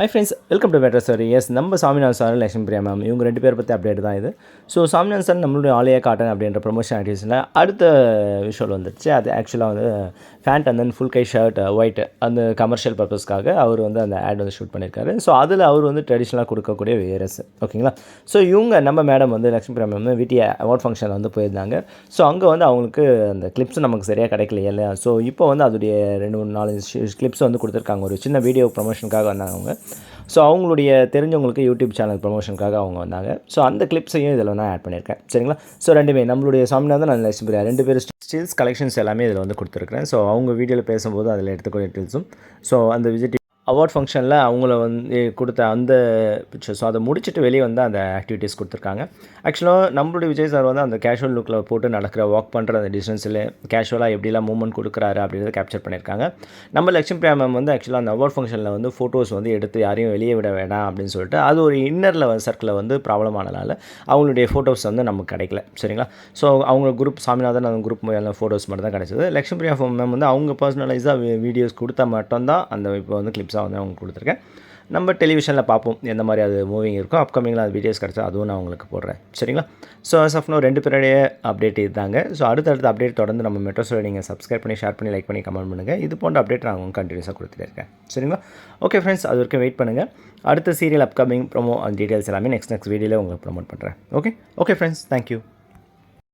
Hi friends welcome to better sir yes நம்ம Saminathan sir Lakshmi Priya ma'am இவங்க ரெண்டு பேர் பற்றி அப்டேட் தான் இது. ஸோ சாமிநாதன் சார் நம்மளுடைய ஆலயா காட்டன் அப்படின்ற ப்ரொமோஷன் ஆக்டிவிஸில் அடுத்த விஷுவல் வந்துருச்சு. அது ஆக்சுவலாக வந்து ஃபேண்ட் அண்ட் தென் ஃபுல் கை ஷர்ட் ஒயிட் uh, அந்த கமர்ஷியல் பர்பஸ்க்காக அவர் வந்து அந்த ஆட் வந்து ஷூட் பண்ணியிருக்காரு ஸோ அதில் அவர் வந்து ட்ரெடிஷ்னலாக கொடுக்கக்கூடிய வேரஸ் ஓகேங்களா ஸோ இவங்க நம்ம மேடம் வந்து லட்சுமி பிரியா மேம் விடி அவார்ட் ஃபங்க்ஷனில் வந்து போயிருந்தாங்க. ஸோ அங்கே வந்து அவங்களுக்கு அந்த கிளிப்ஸ் நமக்கு சரியாக கிடைக்கல இல்லையா? ஸோ இப்போ வந்து அதோடைய ரெண்டு மூணு நாலு கிளிப்ஸ் வந்து கொடுத்துருக்காங்க. ஒரு சின்ன வீடியோ ப்ரொமோஷனுக்காக வந்தாங்க அவங்க. ஸோ அவங்களுடைய தெரிஞ்சவங்களுக்கு யூடியூப் சேனல் ப்ரொமோஷனுக்காக அவங்க வந்தாங்க. ஸோ அந்த கிளிப்ஸையும் இதில் நான் ஆட் பண்ணியிருக்கேன். சரிங்களா? ஸோ ரெண்டுமே நம்மளுடைய சாமிநாதன் நான் லட்சுமி ரெண்டு பேரும் ஸ்டில்ஸ் கலெக்ஷன்ஸ் எல்லாமே இதில் வந்து கொடுத்துருக்குறேன். ஸோ அவங்க வீடியோவில் பேசும்போது அதில் எடுத்துக்கூடிய டீல்ஸும் ஸோ அந்த விசிட் அவார்ட் ஃபங்க்ஷனில் அவங்கள வந்து கொடுத்த அந்த பிக்சர்ஸோ அதை முடிச்சுட்டு வெளியே வந்து அந்த ஆக்டிவிட்டீஸ் கொடுத்துருக்காங்க. ஆக்சுவலாக நம்மளுடைய விஜய் சார் வந்து அந்த கேஷுவல் லுக்கில் போட்டு நடக்கிற வாக் பண்ணுற அந்த டிஸ்டன்ஸில் கேஷுவலாக எப்படிலாம் மூவ்மெண்ட் கொடுக்குறாரு அப்படின்றத கேப்சர் பண்ணியிருக்காங்க. நம்ம லட்சுமி பிரியா மேம் வந்து ஆக்சுவலாக அந்த அவார்ட் ஃபங்க்ஷனில் வந்து ஃபோட்டோஸ் வந்து எடுத்து யாரையும் வெளியே விட வேண்டாம் அப்படின்னு சொல்லிட்டு அது ஒரு இன்னரில் சர்க்கிளில் வந்து ப்ராப்ளம் ஆனதால் அவங்களுடைய ஃபோட்டோஸ் வந்து நமக்கு கிடைக்கல. சரிங்களா? ஸோ அவங்க குரூப் சாமிநாதன் அந்த குரூப் ஃபோட்டோஸ் மட்டும் தான் கிடச்சிது. லட்சுமி பிரியா மேம் வந்து அவங்க பர்சனலைஸாக வீடியோஸ் கொடுத்தா மட்டும்தான் அந்த இப்போ வந்து டிப்ஸாக வந்து அவங்க கொடுத்துருக்கேன். நம்ம டெலிவிஷனில் பார்ப்போம் எந்த மாதிரி அது மூவிங் இருக்கும் அப்கமிங்கில் அது வீடியோஸ் கிடச்சா அதுவும் நான் உங்களுக்கு போடுறேன். சரிங்களா? ஸோ அஸ் ஆஃப் நோ ரெண்டு பேருடைய அப்டேட் இதுதாங்க. ஸோ அடுத்தடுத்த அப்டேட் தொடர்ந்து நம்ம மெட்ரோஸோட நீங்கள் சப்ஸ்கிரைப் பண்ணி ஷேர் பண்ணி லைக் பண்ணி கமெண்ட் பண்ணுங்கள் இது போன்ற அப்டேட் நான் உங்களுக்கு கண்டினியூஸாக கொடுத்துட்டே இருக்கேன். சரிங்களா? ஓகே ஃப்ரெண்ட்ஸ் அது வரைக்கும் வெயிட் பண்ணுங்கள் அடுத்த சீரியல் அப்கமிங் ப்ரோமோ டீட்டெயில்ஸ் எல்லாமே நெக்ஸ்ட் நெக்ஸ்ட் வீடியோவில் உங்களுக்கு ப்ரொமோட் பண்ணுறேன் ஓகே ஓகே ஃப்ரெண்ட்ஸ் தேங்க்யூ